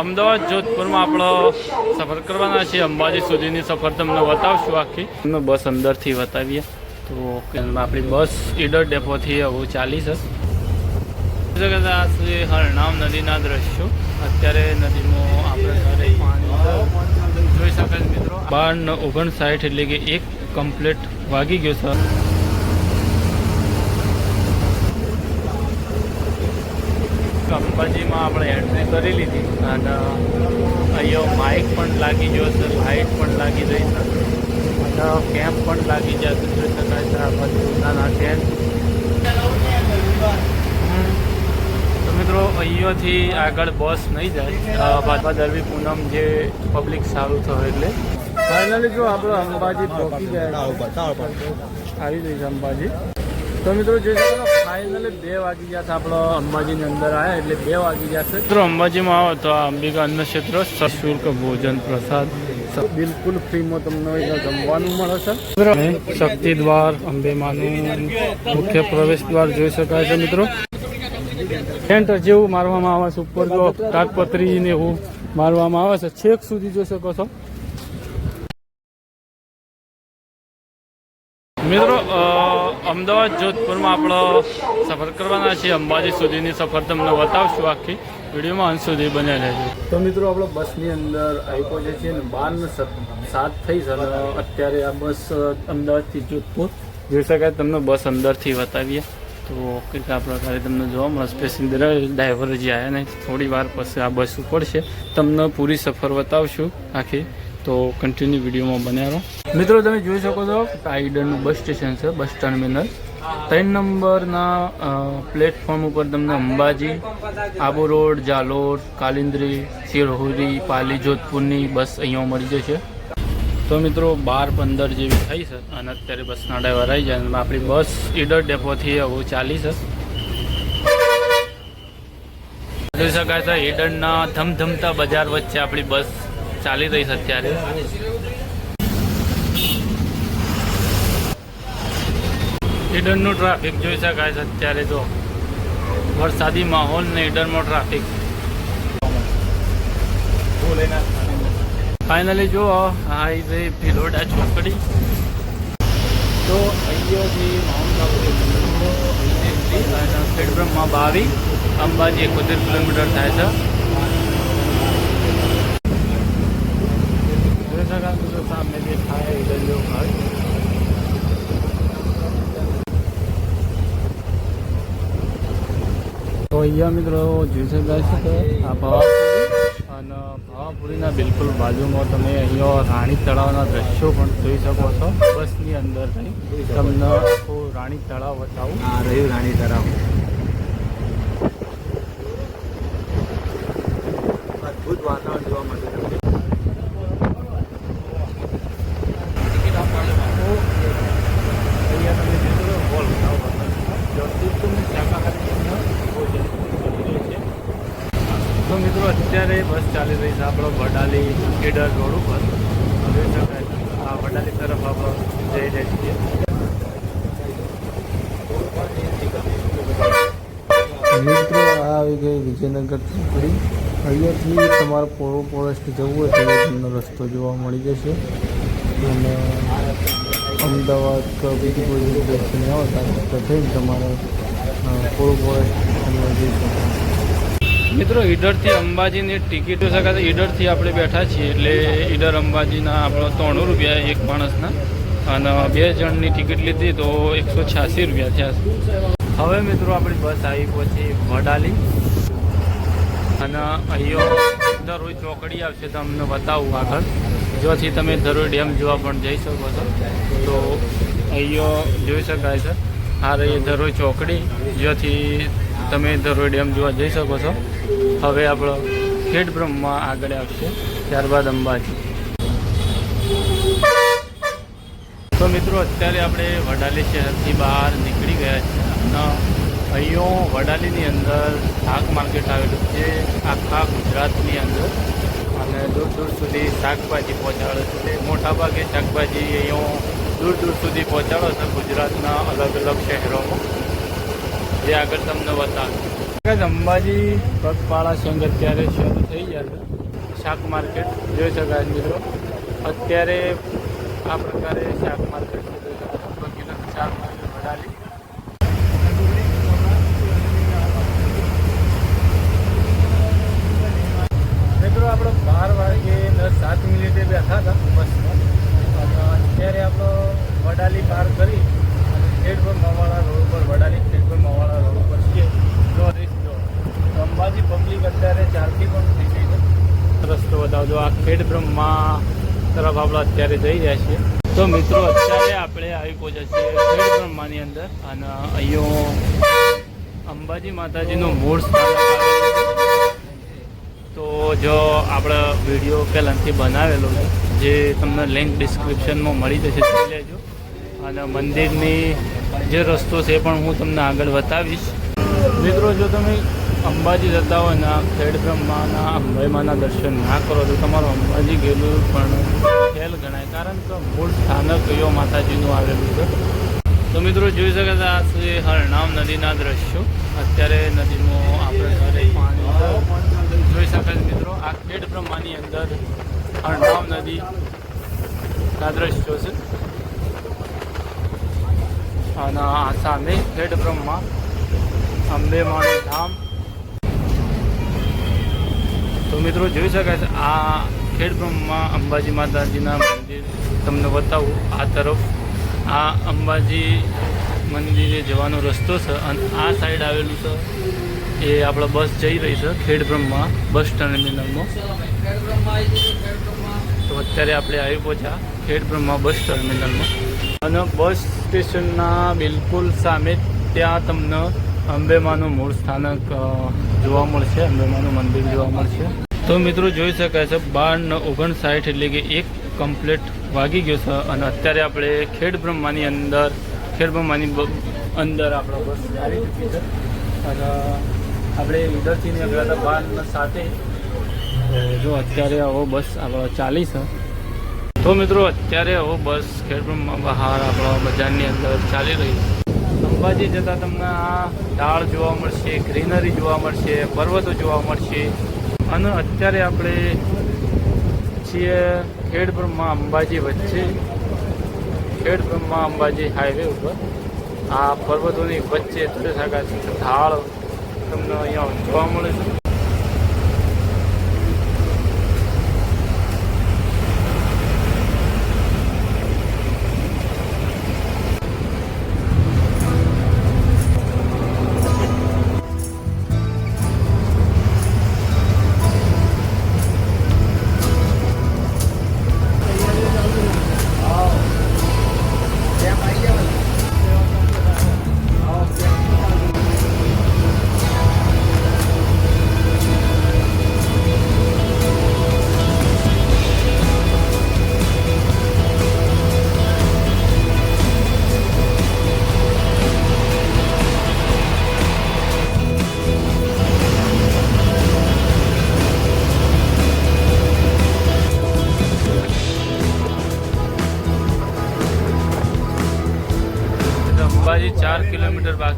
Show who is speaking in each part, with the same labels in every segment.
Speaker 1: અમદાવાદ જોધપુરમાં આપણો સફર કરવાના છે અંબાજી સુધીની સફર તમને બતાવશું આખી. અમે બસ અંદરથી બતાવીએ તો આપણી બસ ઈડર ડેપોથી હવે ચાલી છે. છે હરનામ નદીના દ્રશ્યો. અત્યારે નદીનું આપણે પાણી જોઈ શકાય મિત્રો. બાર ઓગણસાઠ એટલે કે એક કમ્પ્લીટ વાગી ગયો છે. અંબાજીમાં આપણે એન્ટ્રી કરી લીધી અને અહીંયા માઇક પણ લાગી ગયો છે લાઇટ પણ લાગી રહી છે. અને કેમ્પ પણ લાગી જશે જોઈ શકાય છે આ બધું નાના ટેન્ટ તો મિત્રો અહીંયાથી આગળ બસ નહીં જાય. બાદમાં દરવી પૂનમ જે પબ્લિક સારું થયું એટલે. ફાઇનલી જો આપણે અંબાજી પહોંચી જાય. આવી જઈશ અંબાજી. તો મિત્રો જે ફાઇનલી બે વાગી ગયા છે આપણો અંબાજીની અંદર આવ્યા એટલે બે વાગી ગયા છે. મિત્રો અંબાજીમાં આવો તો આ અંબિકા અન્ન ક્ષેત્ર સશુલ્ક ભોજન પ્રસાદ. બિલકુલ ફ્રીમાં તમને જમવાનું મળે છે. મિત્રો શક્તિ દ્વાર અંબેમાનું મુખ્ય પ્રવેશ દ્વાર જોઈ શકાય છે મિત્રો. ટેન્ટ જેવું મારવામાં આવે છે ઉપર જો તાટપત્રી ને એવું મારવામાં આવે છે છેક સુધી જોઈ શકો છો. મિત્રો અમદાવાદ, જોધપુરમાં આપણો સફર કરવાના છે અંબાજી સુધીની સફર તમને બતાવશું આખી. વિડીયોમાં અંત સુધી બન્યા રહેજો. તો મિત્રો, આપણો બસની અંદર આવી પહોંચે છે ને, બાર ને સાત થઈ છે. અત્યારે આ બસ અમદાવાદથી જોધપુર. જોઈ શકાય તમને બસ અંદરથી બતાવીએ. તો કંઈક આ પ્રકારે તમને જોવા મળશે. પેસેન્જર ડ્રાઈવર જે આવ્યા ને થોડી વાર પછી આ બસ ઉપડશે. તમને પૂરી સફર બતાવશું આખી. તો કન્ટિન્યુ વિડીયોમાં બન્યા રહો. મિત્રો, તમે જોઈ શકો છો આ બસ સ્ટેશન છે, બસ ટર્મિનલ. ત્રણ નંબરના પ્લેટફોર્મ ઉપર તમને અંબાજી, આબુ રોડ, જાલોર, કાલિંદ્રી સિરહોરી પાલી, જોધપુરની બસ અહીંયા મળી જશે. તો મિત્રો, બાર પંદર જેવી થઈ છે અને અત્યારે બસના ડ્રાઈવર આવી જાય આપણી બસ ઈડર ડેપોથી હવે ચાલી છે. જોઈ શકાય છે, ઈડરના ધમધમતા બજાર વચ્ચે આપણી બસ ચાલી રહી છે અત્યારે. ઈડરનું ટ્રાફિક જોઈ શકાય છે અત્યારે જો. વરસાદી માહોલ ને ઈડરમાં ટ્રાફિક. ફાઇનલી જો હાઈવે ભિલોડા ચોકડી. તો અહીંયાથી માઉન્ટ આબુ ખેડબ્રહ્મા બાવી અંબાજી એકોતેર કિલોમીટર થાય છે જોઈ સામે જે થાય ઈડર ઘર. તો અહીંયા મિત્રો જોઈ શકાય છે કે આ ભવાપુરી અને ભવાપુરીના બિલકુલ બાજુમાં તમે અહીંયા રાણી તળાવના દ્રશ્યો પણ જોઈ શકો છો. બસની અંદર તમને આખું રાણી તળાવ બતાવું.
Speaker 2: આ રહ્યું રાણી તળાવ. અદ્ભુત વાતાવરણ જોવા મળ્યું તમને
Speaker 1: અહીંયા તમે જોઈ શકો હોલ જગદીશપુરની શાકાહારી ભોજન મળી રહે છે તો મિત્રો અત્યારે બસ ચાલી રહી છે આપણો વડાલી કેડર રોડ ઉપર. જોઈ આ વડાલી તરફ આપણે જઈ રહ્યા છીએ.
Speaker 2: મિત્રો આવી ગઈ વિજયનગર ચોકડી અહીંયાથી તમારે પોળો ફોરેસ્ટ જવું હોય તો તમને રસ્તો જોવા મળી જશે. અને અમદાવાદ કે બીજી કોઈ જગ્યાએ આવો, ત્યાં થઈને તમારે પોળો ફોરેસ્ટ તમે જઈ શકો.
Speaker 1: મિત્રો, ઈડરથી અંબાજીની ટિકિટ શકાય ઈડરથી આપણે બેઠા છીએ. એટલે ઈડર અંબાજીના આપણો ત્રણું રૂપિયા એક માણસના અને બે જણની ટિકિટ લીધી તો એકસો છ્યાસી રૂપિયા થયા હવે મિત્રો, આપણી બસ આવી પછી વડાલી. અને અહીંયો દરોઈ ચોકડી આવશે તમને બતાવું આગળ. જોથી તમે દરોઈ ડેમ જોવા પણ જઈ શકો છો. તો અહીંયો જોઈ શકાય છે. આ રહી દરોઈ ચોકડી. જ્યાંથી તમે દરોઈ ડેમ જોવા જઈ શકો છો. હવે આપણો ખેડ બ્રહ્મા આગળ આવશે, ત્યારબાદ અંબાજી. તો મિત્રો, અત્યારે આપણે વડાલી શહેરથી બહાર નીકળી ગયા છીએ. અને અહીંયા વડાલીની અંદર શાક માર્કેટ આવેલું છે, આખા ગુજરાતની અંદર. અને દૂર દૂર સુધી શાકભાજી પહોંચાડે છે. મોટા ભાગે શાકભાજી અહીંયા દૂર દૂર સુધી પહોંચાડો છે ગુજરાતના અલગ અલગ શહેરોમાં. જે આગળ તમને બતાવું. અંબાજી પગપાળા સંઘ અત્યારે શરૂ થઈ ગયા શાક માર્કેટ, જોઈ શકાય મિત્રો. અત્યારે આ પ્રકારે શાક માર્કેટ શાક માર્કેટ વડાલી મિત્રો આપણે બાર વાગે ને સાત મિનિટે બેઠા હતા બસમાં અને અત્યારે આપણો વડાલી પાર કરી અને ખેડપર મવાળા રોડ પર વડાલી ખેડપર મવાળા રોડ પર છીએ જો રીસ જો અંબાજી પબ્લિક અત્યારે ચાલતી પણ થઈ ગઈ છે રસ્તો બતાવજો આ ખેડ બ્રહ્મા તરફ આપણે અત્યારે જઈ રહ્યા છીએ. તો મિત્રો, અત્યારે આપણે આવી પહોંચ્યા છીએ ખેડ બ્રહ્માની અંદર અને અહીંયા અંબાજી માતાજીનું મૂળ સ્થાન તો જો આપણે વીડિયો પહેલાંથી બનાવેલો છે, જે તમને લિંક ડિસ્ક્રિપ્શનમાં મળી જશે, જોઈ લેજો. અને મંદિરની જે રસ્તો છે એ પણ હું તમને આગળ બતાવીશ. મિત્રો, જો તમે અંબાજી જતા હોય ના આ ખેડ બ્રહ્માના અંબાઈમાના દર્શન ના કરો તો તમારું અંબાજી ગયેલું પણ ખેલ ગણાય. કારણ કે મૂળ સ્થાનક યો માતાજીનું આવેલું છે. તો મિત્રો જોઈ શકે છે, આ સુધી હરનામ નદીના દ્રશ્યો. અત્યારે નદીનું આપણે ઘરે પાણી જોઈ શકાય છે મિત્રો, આ ખેડ બ્રહ્માની અંદર હરનામ નદી ના દ્રશ્યો છે. અને આ સામે ખેડ બ્રહ્મા અંબે માનું ધામ તો મિત્રો જોઈ શકાય છે, આ ખેડ બ્રહ્મા અંબાજી માતાજીના મંદિર તમને બતાવું. આ તરફ આ અંબાજી મંદિરે જવાનો રસ્તો છે અને આ સાઈડ આવેલું છે એ આપણે બસ જઈ રહી છે ખેડ બ્રહ્મા બસ ટર્મિનલમાં. તો અત્યારે આપણે આવી પહોંચ્યા ખેડ બ્રહ્મા બસ ટર્મિનલમાં. અને બસ સ્ટેશનના બિલકુલ સામે ત્યાં તમને અંબેમાનું મૂળ સ્થાનક જોવા મળશે, અંબેમાનું મંદિર જોવા મળશે. તો મિત્રો જોઈ શકાય છે બાર ઓગણ ઓગણસાઠ એટલે કે એક કમ્પ્લીટ વાગી ગયો છે અને અત્યારે આપણે ખેડ બ્રહ્માની અંદર, ખેડ બ્રહ્માની અંદર આપણો બસ આવી ચૂકી છે. અને આપણે ઈડરથી નીકળ્યા બાર સાથે જો અત્યારે આવો બસ આપણે ચાલી છે. તો મિત્રો અત્યારે આવો બસ ખેડબ્રહ્મા બહાર આપણા બજારની અંદર ચાલી રહી છે. અંબાજી જતાં તમને આ ઢાળ જોવા મળશે, ગ્રીનરી જોવા મળશે, પર્વતો જોવા મળશે. અને અત્યારે આપણે છીએ ખેડબ્રહ્મા અંબાજી વચ્ચે. ખેડબ્રહ્મા અંબાજી હાઈવે ઉપર. આ પર્વતોની વચ્ચે છે ઢાળ તમને અહીંયા જોવા મળે છે.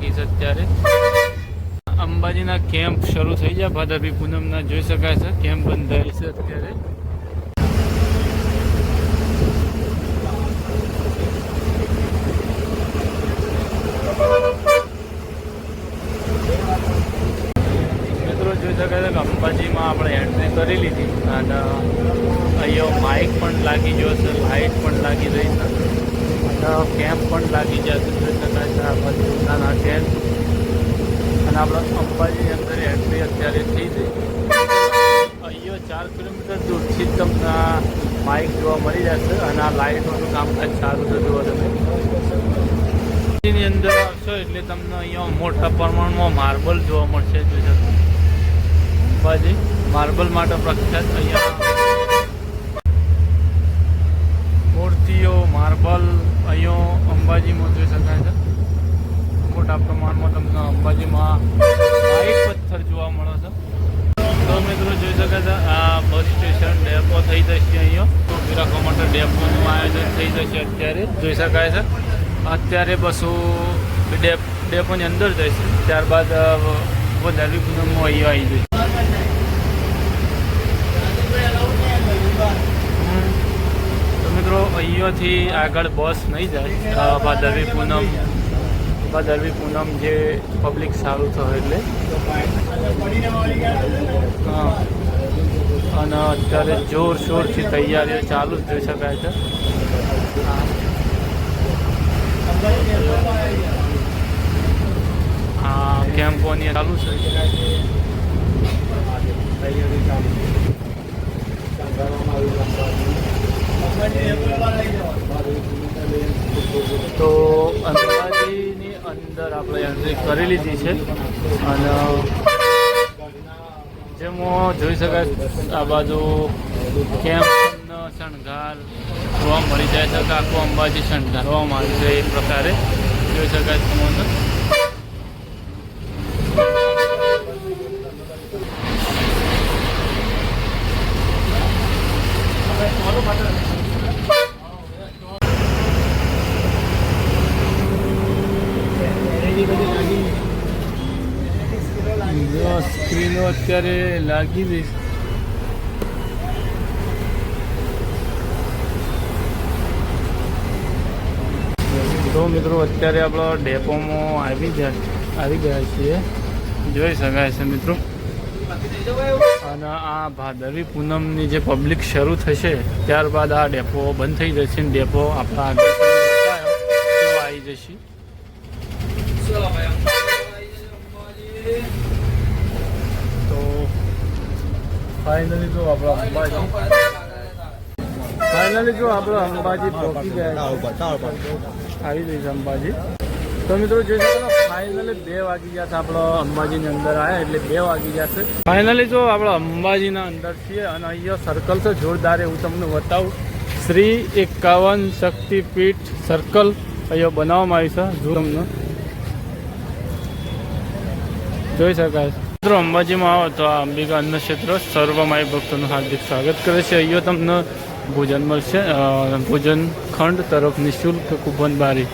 Speaker 1: બાકી છે અત્યારે. અંબાજીના કેમ્પ શરૂ થઈ ગયા. ભાદરવી પૂનમના જોઈ શકાય છે. કેમ્પ બંધાયેલ છે અત્યારે. મિત્રો, જોઈ શકાય છે કે અંબાજીમાં આપણે એન્ટ્રી કરી લીધી અને અહીંયા માઇક પણ લાગી ગયો છે લાઇટ પણ લાગી રહી છે અને કેમ્પ પણ લાગી ગયા છે જોઈ શકાય છે આ બાજુ નાના કેમ્પ અને આપણે અંબાજીની અંદર એન્ટ્રી અત્યારે થઈ ગઈ અહીંયા ચાર કિલોમીટર દૂરથી જ તમને આ માઇક જોવા મળી જશે અને આ લાઇટોનું કામકાજ સારું છે જોવા તમે. ની અંદર આવશો એટલે તમને અહીંયા મોટા પ્રમાણમાં માર્બલ જોવા મળશે અંબાજી માર્બલ માટે પ્રખ્યાત અહીંયા. મૂર્તિઓ માર્બલ અહીંયા અંબાજીમાં જોઈ શકાય છે. મોટા પ્રમાણમાં તમને અંબાજીમાં વ્હાઈટ પથ્થર જોવા મળે છે તો મિત્રો જોઈ શકાય છે આ બસ સ્ટેશન ડેપો થઈ જશે અહીંયા. માટે ડેપોનું આયોજન થઈ જશે અત્યારે. જોઈ શકાય છે. અત્યારે બસો ડેપ, ડેપોની અંદર જઈશે ત્યારબાદ વધારવી પૂનમમાં અહીંયા આવી જઈશ તો મિત્રો, અહીંયાથી આગળ બસ નહીં જાય. ભાદરવી પૂનમ ભાદરવી પૂનમ જે પબ્લિક સારું થયું એટલે. હા. અને અત્યારે જોરશોરથી તૈયારીઓ ચાલુ જ જોઈ શકાય છે. આ કેમ્પોની ચાલુ છે. તો અંબાજીની અંદર આપણે એન્ટ્રી કરી લીધી છે. અને જેમાં જોઈ શકાય. આ બાજુ કેમ્પનો શણગાર જોવા મળી જાય છે આખું અંબાજી શણગારવામાં આવ્યું છે એ પ્રકારે. જોઈ શકાય તમને જો સ્ક્રીનો અત્યારે લાગી ગઈ. તો મિત્રો, અત્યારે આપણો ડેપોમાં આવી જાય આવી ગયા છીએ. જોઈ શકાય છે મિત્રો. અને આ ભાદરવી પૂનમની જે પબ્લિક શરૂ થશે, ત્યારબાદ આ ડેપો બંધ થઈ જશે ડેપો આપણા આવી જશે તો ફાઇનલી જો આપણો અંબાજી. ફાઇનલી જો આપણો અંબાજી પહોંચી ગયા. આવી જઈશ અંબાજી. તો મિત્રો જોઈ શકો ફાઇનલી બે વાગી ગયા છે આપણો અંબાજીની અંદર આવ્યા એટલે બે વાગી ગયા છે. ફાઇનલી જો આપણે અંબાજીના અંદર છીએ અને અહીંયા સર્કલ છે જોરદાર એવું તમને બતાવું. શ્રી એકાવન શક્તિપીઠ સર્કલ અહીંયા બનાવવામાં આવ્યું છે જો તમને. જોઈ શકાય છે. મિત્રો, અંબાજીમાં આવો તો આ અંબિકા અન્ન ક્ષેત્ર સર્વ ભક્તોનું હાર્દિક સ્વાગત કરે છે. અહીંયા તમને ભોજન મળશે. ભોજન ખંડ તરફ નિઃશુલ્ક કૂપન બારી.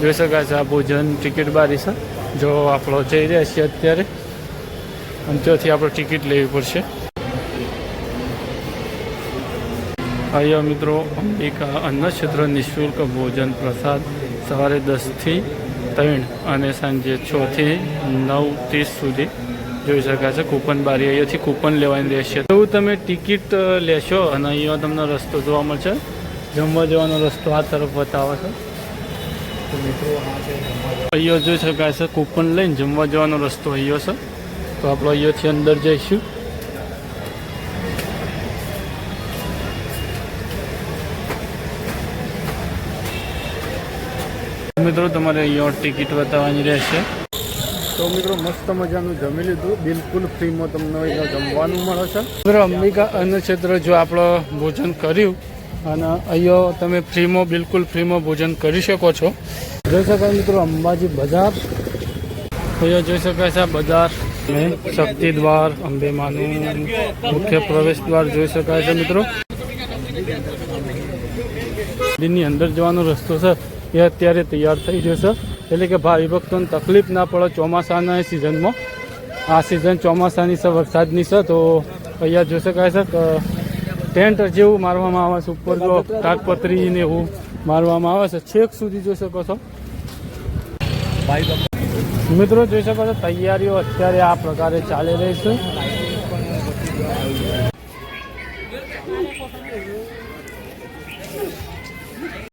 Speaker 1: જોઈ શકાય છે આ ભોજન ટિકિટ બારી છે. જો આપણો જઈ રહ્યા છીએ અત્યારે, અને ત્યાંથી આપણે ટિકિટ લેવી પડશે. અહીંયા મિત્રો, અંબિકા અન્ન ક્ષેત્ર નિઃશુલ્ક ભોજન પ્રસાદ સવારે દસથી ત્રણ અને સાંજે છથી નવ ત્રીસ સુધી જોઈ શકાય છે. કૂપન બારી અહીંયાથી કૂપન લેવાની રહેશે તો તમે ટિકિટ લેશો અને અહીંયા તમને રસ્તો જોવા મળશે. જમવા જવાનો રસ્તો આ તરફ બતાવે છે. તો મિત્રો અહીંયા જોઈ શકાય છે, કૂપન લઈને જમવા જવાનો રસ્તો અહીંયા છે. તો આપણે અહીંયાથી અંદર જઈશું. મિત્રો, તમારે અહીંયા ટિકિટ બતાવવાની રહેશે. તો મિત્રો મસ્ત મજાનું જમી લીધું. બિલકુલ ફ્રીમાં તમને અહીંયા જમવાનું મળે છે. મિત્રો અંબિકા અન્ન ક્ષેત્ર જો આપણે ભોજન કર્યું અને અહીંયા તમે ફ્રીમાં બિલકુલ ફ્રીમાં ભોજન કરી શકો છો. જોઈ શકાય મિત્રો અંબાજી બજાર. અહીંયા જોઈ શકાય છે આ બજાર. શક્તિ દ્વાર અંબે માનું મુખ્ય પ્રવેશ દ્વાર જોઈ શકાય છે મિત્રો. મંદિરની અંદર જવાનો રસ્તો છે. એ અત્યારે તૈયાર થઈ જશે એટલે કે ભાવિ ભક્તોને તકલીફ ના પડે ચોમાસાના સિઝનમાં. આ સિઝન ચોમાસાની છે વરસાદની છે તો અહીંયા જોઈ શકાય છે ટેન્ટ જેવું મારવામાં આવે છે, ઉપર જો કાગપત્રી ને એવું મારવામાં આવે છે. છેક સુધી જોઈ શકો છો. મિત્રો, જોઈ શકો છો, તૈયારીઓ અત્યારે આ પ્રકારે ચાલી રહી છે.